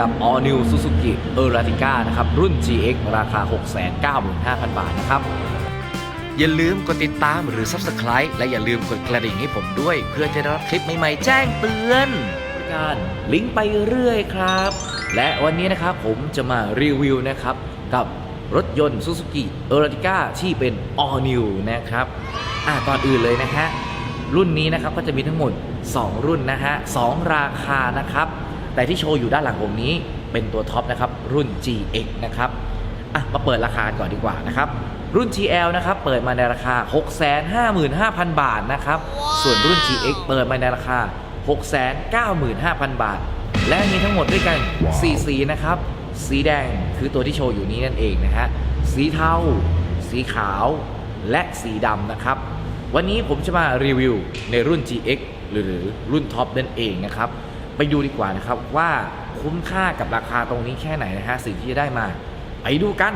กับ All New Suzuki Ertiga นะครับ รุ่น GX ราคา 695,000 บาทนะครับ อย่าลืมกดติดตามหรือ Subscribe และอย่าลืมกดกระดิ่งให้ผมด้วย เพื่อจะได้รับคลิปใหม่ๆ แจ้งเตือนการลิงก์ไปเรื่อยครับ และวันนี้นะครับผมจะมารีวิวนะครับ กับรถยนต์ Suzuki Ertiga ที่เป็น All New นะครับอะก่อนอื่นเลยนะฮะรุ่นนี้นะครับก็จะมีทั้งหมด 2 รุ่นนะฮะ2ราคานะครับ แต่ที่โชว์อยู่ด้านหลังผมนี้เป็นตัวท็อปนะครับรุ่น GX นะครับอะมาเปิดราคาก่อนดีกว่านะครับรุ่น GL นะครับเปิดมาในราคา 655,000 บาทนะครับส่วนรุ่น GX เปิดมาในราคา 695,000 บาท และมีทั้งหมดด้วยกัน 4 สีนะครับ สีแดงคือตัวที่โชว์อยู่นี้นั่นเองนะฮะสีเทา สีขาว และสีดำนะครับ วันนี้ผมจะมารีวิวในรุ่น GX หรือรุ่นท็อปนั่นเองนะครับ ไปดูดีกว่านะครับว่าคุ้มค่ากับราคาตรงนี้แค่ไหนนะฮะสิ่งที่จะได้มา ไปดูกัน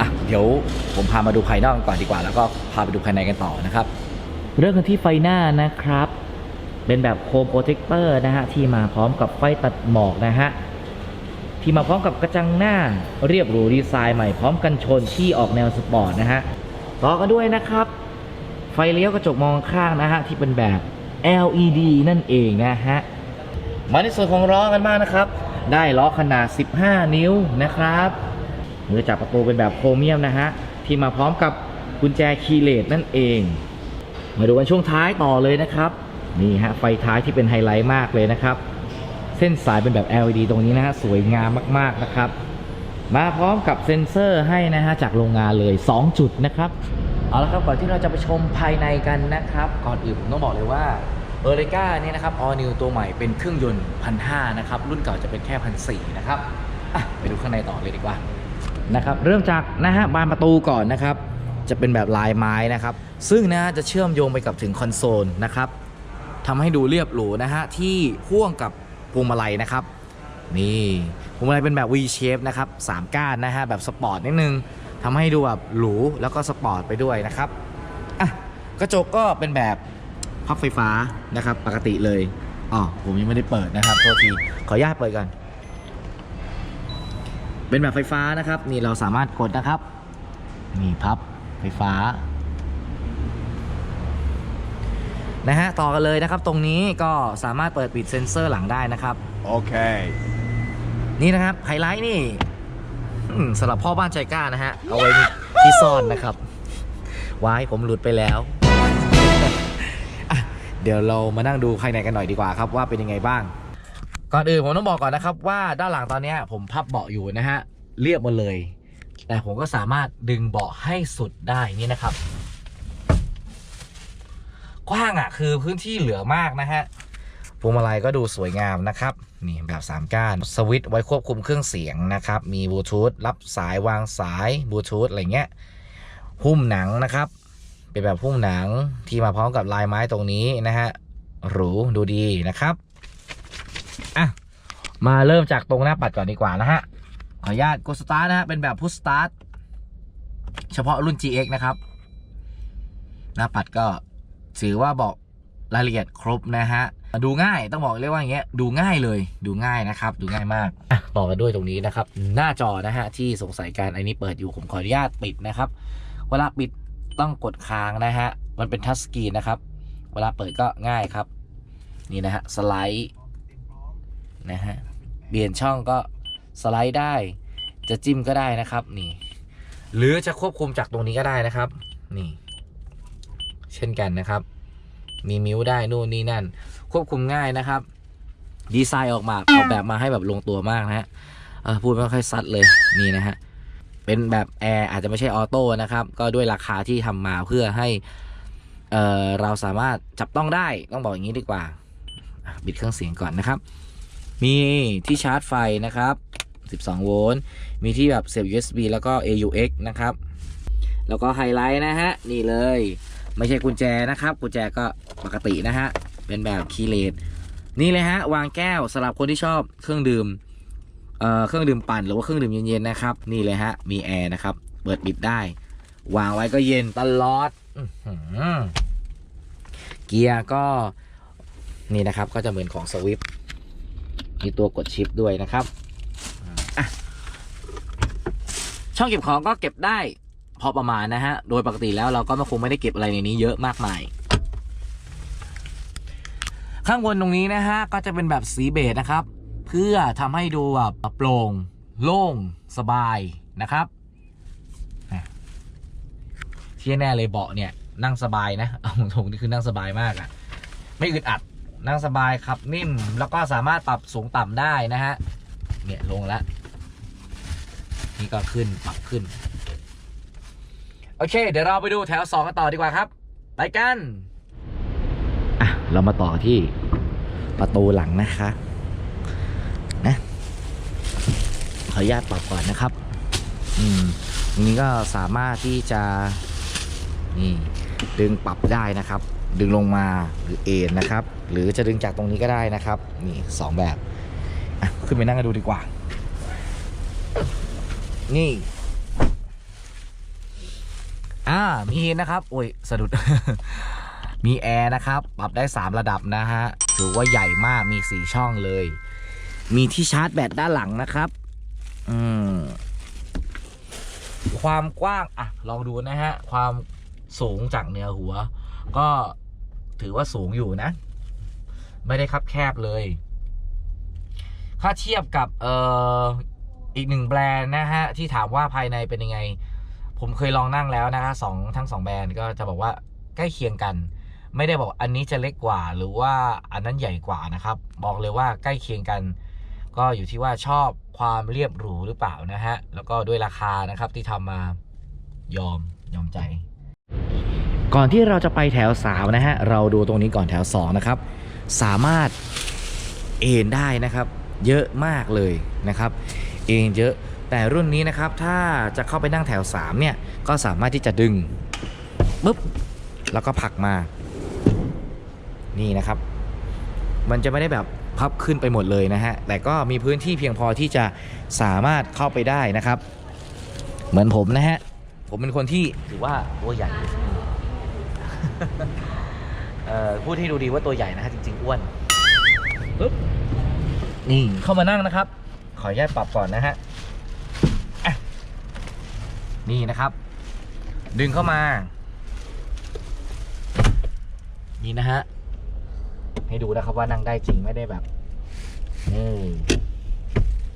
อะเดี๋ยวผมพามาดูภายนอกกันก่อนดีกว่า แล้วก็พาไปดูภายในกันต่อนะครับ เริ่มกันที่ไฟหน้านะครับ เป็นแบบโคมโปรเทคเตอร์นะฮะ ที่มาพร้อมกับไฟตัดหมอกนะฮะ ที่มาพร้อมกับกระจังหน้าเรียบหรูดีไซน์ใหม่พร้อมกันชนที่ออกแนวสปอร์ตนะฮะ ต่อกันด้วยนะครับ ไฟเลี้ยวกระจกมองข้างนะฮะ ที่เป็นแบบ LED นั่นเองนะฮะ มาในส่วนของล้อกันบ้างนะครับ ได้ล้อขนาด 15 นิ้วนะครับมือจับประตูเป็นแบบโครเมียมนะฮะ ที่มาพร้อมกับกุญแจคีย์เลสนั่นเอง มาดูกันช่วงท้ายต่อเลยนะครับ นี่ฮะไฟท้ายที่เป็นไฮไลท์มากเลยนะครับ เส้นสายเป็นแบบ LED ตรงนี้นะฮะสวยงามมากๆนะครับ มาพร้อมกับเซ็นเซอร์ให้นะฮะจากโรงงานเลย 2 จุดนะครับเอาละครับก่อนที่เราจะไปชมภายในกันนะครับ ก่อนอื่นผมต้องบอกเลยว่าเออร์เรกาเนี่ยนะครับ All New ตัวใหม่เป็นเครื่องยนต์พันห้านะครับ รุ่นเก่าจะเป็นแค่พันสี่นะครับไปดูข้างในต่อเลยดีกว่านะครับ เริ่มจากนะฮะบานประตูก่อนนะครับ จะเป็นแบบลายไม้นะครับ ซึ่งนะฮะจะเชื่อมโยงไปกับถึงคอนโซลนะครับทำให้ดูเรียบหรูนะฮะที่พ่วงกับพวงมาลัยนะครับ นี่พวงมาลัยเป็นแบบ V shape นะครับสามก้านนะฮะแบบสปอร์ตนิดนึงทำให้ดูแบบหรูแล้วก็สปอร์ตไปด้วยนะครับอะกระจกก็เป็นแบบพับไฟฟ้านะครับปกติเลยอ๋อผมยังไม่ได้เปิดนะครับโทษทีขออนุญาตเปิดก่อนเป็นแบบไฟฟ้านะครับ นี่เราสามารถกดนะครับนี่พับ ไฟฟ้านะฮะต่อกันเลยนะครับ ตรงนี้ก็สามารถเปิดปิดเซ็นเซอร์หลังได้นะครับ Okay. นี่นะครับไฮไลท์นี่อืมสำหรับพ่อบ้านใจกล้านะฮะเอาไว้ที่ซ่อนนะครับว้ายผมหลุดไปแล้วอะเดี๋ยวเรามานั่งดูภายในกันหน่อยดีกว่าครับว่าเป็นยังไงบ้าง ก่อนอื่นผมต้องบอกก่อนนะครับว่าด้านหลังตอนเนี้ยผมพับเบาะอยู่นะฮะเรียบหมดเลย แต่ผมก็สามารถดึงเบาะให้สุดได้นี่นะครับ กว้างอะคือพื้นที่เหลือมากนะฮะพวงมาลัยก็ดูสวยงามนะครับ นี่แบบ 3 ก้าน สวิตช์ไว้ควบคุมเครื่องเสียงนะครับ มีบลูทูธรับสายวางสายบลูทูธอะไรเงี้ยหุ้มหนังนะครับ เป็นแบบหุ้มหนังที่มาพร้อมกับลายไม้ตรงนี้นะฮะหรูดูดีนะครับอะมาเริ่มจากตรงหน้าปัดก่อนดีกว่านะฮะ ขออนุญาตกดสตาร์ทนะฮะเป็นแบบพุชสตาร์ทเฉพาะรุ่น GX นะครับหน้าปัดก็ถือว่าบอกรายละเอียดครบนะฮะ ดูง่ายต้องบอกเลยกว่าอย่างเงี้ยดูง่ายเลยดูง่ายนะครับ ดูง่ายมากต่อกันด้วยตรงนี้นะครับ หน้าจอนะฮะที่สงสัยการอันนี้เปิดอยู่ผมขออนุญาตปิดนะครับ เวลาปิดต้องกดค้างนะฮะ มันเป็นทัชสกรีนนะครับ เวลาเปิดก็ง่ายครับ นี่นะฮะสไลด์นะฮะเปลี่ยนช่องก็ สไลด์ได้ จะจิ้มก็ได้นะครับนี่ หรือจะควบคุมจากตรงนี้ก็ได้นะครับ นี่ เช่นกันนะครับ มีมิวได้นู่นนี่นั่น ควบคุมง่ายนะครับ ดีไซน์ออกมาออกแบบมาให้แบบลงตัวมากนะฮะพูดไม่ค่อยซัดเลยนี่นะฮะเป็นแบบแอร์อาจจะไม่ใช่ออโต้นะครับ ก็ด้วยราคาที่ทำมาเพื่อให้เเราสามารถจับต้องได้ต้องบอกอย่างนี้ดีกว่า บิดเครื่องเสียงก่อนนะครับ มีที่ชาร์จไฟนะครับ 12 โวลต์ มีที่แบบเสียบ USB แล้วก็ AUX นะครับ แล้วก็ไฮไลท์นะฮะ นี่เลย ไม่ใช่กุญแจนะครับ กุญแจก็ปกตินะฮะ เป็นแบบคีย์เลสนี่เลยฮะ วางแก้วสำหรับคนที่ชอบเครื่องดื่มเอ่อเครื่องดื่มปั่นหรือว่าเครื่องดื่มเย็นๆนะครับ นี่เลยฮะ มีแอร์นะครับ เปิดปิดได้ วางไว้ก็เย็นตลอดเกียร์ก็นี่นะครับก็จะเหมือนของสวิฟมีตัวกดชิปด้วยนะครับ ช่องเก็บของก็เก็บได้พอประมาณนะฮะ โดยปกติแล้วเราก็ไม่คงไม่ได้เก็บอะไรในนี้เยอะมากมาย ข้างบนตรงนี้นะฮะ ก็จะเป็นแบบสีเบจนะครับ เพื่อทำให้ดูแบบโปร่ง โล่ง สบายนะครับที่แน่เลยเบาะเนี่ยนั่งสบายนะ เอาตรงนี่คือนั่งสบายมากอะไม่อึดอัด นั่งสบายขับนิ่ม แล้วก็สามารถปรับสูงต่ำได้นะฮะ เนี่ยลงแล้วนี่ก็ขึ้นปรับขึ้น โอเค เดี๋ยวเราไปดูแถวสองกันต่อดีกว่าครับ ไปกัน อะ เรามาต่อที่ประตูหลังนะคะ นะ ขออนุญาตปรับก่อนนะครับ อืมนี้ก็สามารถที่จะ นี่ ดึงปรับได้นะครับ ดึงลงมาหรือเอ็นนะครับ หรือจะดึงจากตรงนี้ก็ได้นะครับ นี่สองแบบ ขึ้นไปนั่งกันดูดีกว่า นี่ อ่า มีนะครับ โอ้ย สะดุด มีแอร์นะครับ ปรับได้ 3 ระดับนะฮะ ถือว่าใหญ่มาก มี 4 ช่องเลย มีที่ชาร์จแบตด้านหลังนะครับ อืม ความกว้าง อะ ลองดูนะฮะ ความสูงจากเหนือหัว ก็ถือว่าสูงอยู่นะ ไม่ได้คับแคบเลย ถ้าเทียบกับเอ่ออีกหนึ่งแบรนด์นะฮะ ที่ถามว่าภายในเป็นยังไง ผมเคยลองนั่งแล้วนะคะสองทั้งสองแบรนด์ก็จะบอกว่าใกล้เคียงกัน ไม่ได้บอกอันนี้จะเล็กกว่า หรือว่าอันนั้นใหญ่กว่านะครับ บอกเลยว่าใกล้เคียงกัน ก็อยู่ที่ว่าชอบความเรียบหรูหรือเปล่านะฮะ แล้วก็ด้วยราคานะครับที่ทำมายอมยอมใจ ก่อนที่เราจะไปแถว3นะฮะ เราดูตรงนี้ก่อนแถว2นะครับ สามารถเอนได้นะครับ เยอะมากเลยนะครับ เอนเยอะแต่รุ่นนี้นะครับถ้าจะเข้าไปนั่งแถว3เนี่ยก็สามารถที่จะดึงปุ๊บแล้วก็ผลักมานี่นะครับ มันจะไม่ได้แบบพับขึ้นไปหมดเลยนะฮะแต่ก็มีพื้นที่เพียงพอที่จะสามารถเข้าไปได้นะครับ เหมือนผมนะฮะผมเป็นคนที่ถือว่าตัวใหญ่พูดให้ดูดีว่าตัวใหญ่นะฮะจริงๆอ้วนปุ๊บ นี่เข้ามานั่งนะครับ ขออนุญาตปรับก่อนนะฮะอะนี่นะครับ ดึงเข้ามา นี่นะฮะ ให้ดูนะครับว่านั่งได้จริงไม่ได้แบบนี่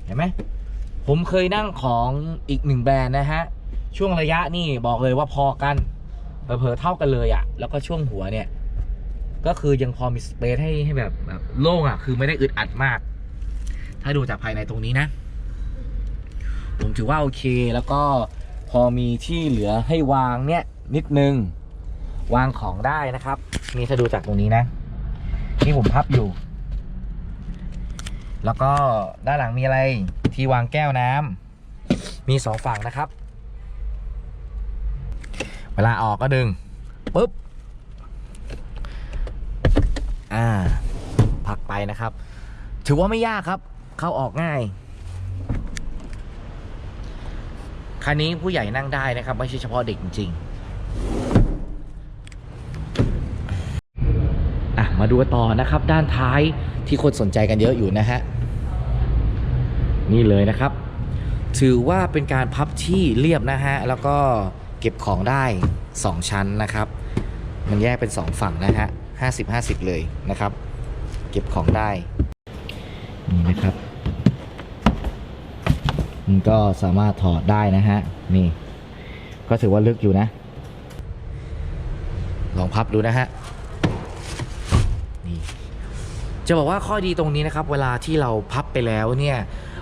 เห็นไหมผมเคยนั่งของอีกหนึ่งแบรนด์นะฮะ ช่วงระยะนี่บอกเลยว่าพอกันเผลอๆเท่ากันเลยอะ่ะ แล้วก็ช่วงหัวเนี่ย ก็คือยังพอมีสเปซให้ให้แบบแบบโล่งอะ่ะ คือไม่ได้อึดอัดมาก ถ้าดูจากภายในตรงนี้นะ ผมถือว่าโอเคแล้วก็พอมีที่เหลือให้วางเนี่ย นิดนึง วางของได้นะครับ นี่ถ้าดูจากตรงนี้นะ นี่ผมพับอยู่ แล้วก็ด้านหลังมีอะไรที่วางแก้วน้ำมีสองฝั่งนะครับ เวลาออกก็ดึงปุ๊บอ่าผักไปนะครับ ถือว่าไม่ยากครับ เข้าออกง่าย คันนี้ผู้ใหญ่นั่งได้นะครับ ไม่ใช่เฉพาะเด็กจริงๆอะมาดูต่อนะครับด้านท้ายที่คนสนใจกันเยอะอยู่นะฮะ นี่เลยนะครับ ถือว่าเป็นการพับที่เรียบนะฮะ แล้วก็เก็บของได้ 2 ชั้นนะครับ มันแยกเป็น 2 ฝั่งนะฮะ 50 50 เลยนะครับ เก็บของได้ นี่นะครับ ก็สามารถถอดได้นะฮะ นี่ ก็ถือว่าลึกอยู่นะ ลองพับดูนะฮะ นี่ จะบอกว่าข้อดีตรงนี้นะครับ เวลาที่เราพับไปแล้วเนี่ย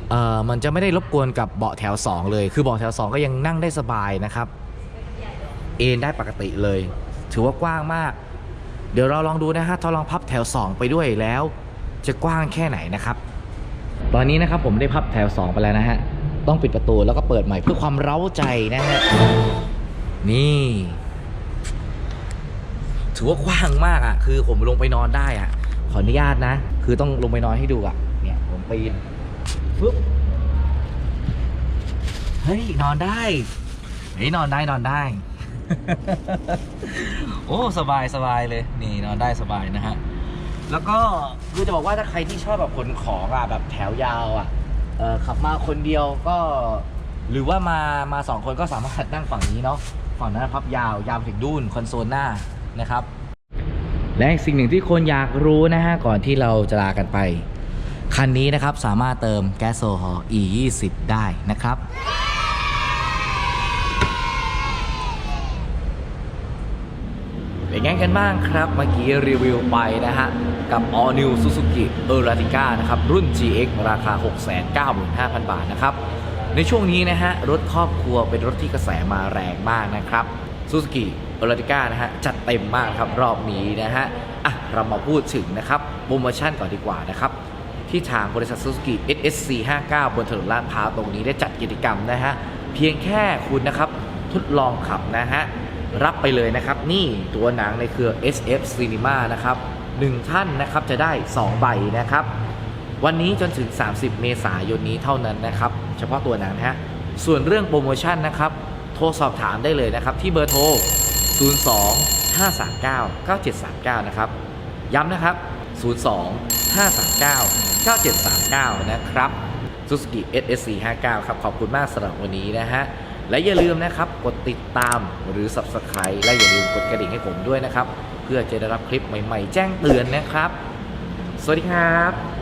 เอ่อมันจะไม่ได้รบกวนกับเบาะแถว 2 เลย คือเบาะแถว 2 ก็ยังนั่งได้สบายนะครับ เอนได้ปกติเลย ถือว่ากว้างมาก เดี๋ยวเราลองดูนะฮะถ้าลองพับแถว 2 ไปด้วยแล้ว จะกว้างแค่ไหนนะครับ ตอนนี้นะครับผมได้พับแถว 2 ไปแล้วนะฮะ ต้องปิดประตูแล้วก็เปิดใหม่เพื่อความเร้าใจนะฮะนี่ ถือว่ากว้างมากอะ คือผมลงไปนอนได้อะ ขออนุญาตนะ คือต้องลงไปนอนให้ดูอะ เนี่ยผมปีนปึ๊บเฮ้ยนอนได้เฮ้ยนอนได้นอนได้ โอ้สบายสบายเลย นี่นอนได้สบายนะฮะแล้วก็คือจะบอกว่าถ้าใครที่ชอบแบบขนของอะแบบแถวยาวอะ เออขับมาคนเดียวก็ หรือว่ามามาสองคนก็สามารถนั่งฝั่งนี้เนาะฝั่งนั้นพับยาวยาวถึงดุนคอนโซลหน้านะครับ และสิ่งหนึ่งที่คนอยากรู้นะฮะก่อนที่เราจะลากันไป คันนี้นะครับสามารถเติมแก๊สโซฮอล์ E 2 0 ได้นะครับ เป็นไงกันบ้างครับ เมื่อกี้รีวิวไปนะฮะ กับ All New Suzuki Ertiga นะครับ รุ่น GX ราคา 695,000 บาทนะครับ ในช่วงนี้นะฮะ รถครอบครัวเป็นรถที่กระแสมาแรงมากนะครับ Suzuki Ertiga นะฮะ จัดเต็มมากครับ รอบนี้นะฮะ อะ เรามาพูดถึงนะครับโปรโมชั่นก่อนดีกว่านะครับที่ทางบริษัท Suzuki SSC 59บนถนนลาดพร้าวตรงนี้ได้จัดกิจกรรมนะฮะ เพียงแค่คุณนะครับ ทดลองขับนะฮะ รับไปเลยนะครับ นี่ตัวหนังในเครือ SF Cinema นะครับหนึ่งท่านนะครับจะได้ 2 ใบนะครับ วันนี้จนถึง 30 เมษายนนี้เท่านั้นนะครับ เฉพาะตัวหนังนะฮะส่วนเรื่องโปรโมชั่นนะครับ โทรสอบถามได้เลยนะครับ ที่เบอร์โทร 02 539 9739 นะครับ ย้ำนะครับ 02 539 9739 นะครับ Suzuki SSC 59ครับ ขอบคุณมากสำหรับวันนี้นะฮะ และอย่าลืมนะครับกดติดตามหรือ Subscribe และอย่าลืมกดกระดิ่งให้ผมด้วยนะครับ เพื่อจะได้รับคลิปใหม่ ๆ แจ้งเตือนนะครับ สวัสดีครับ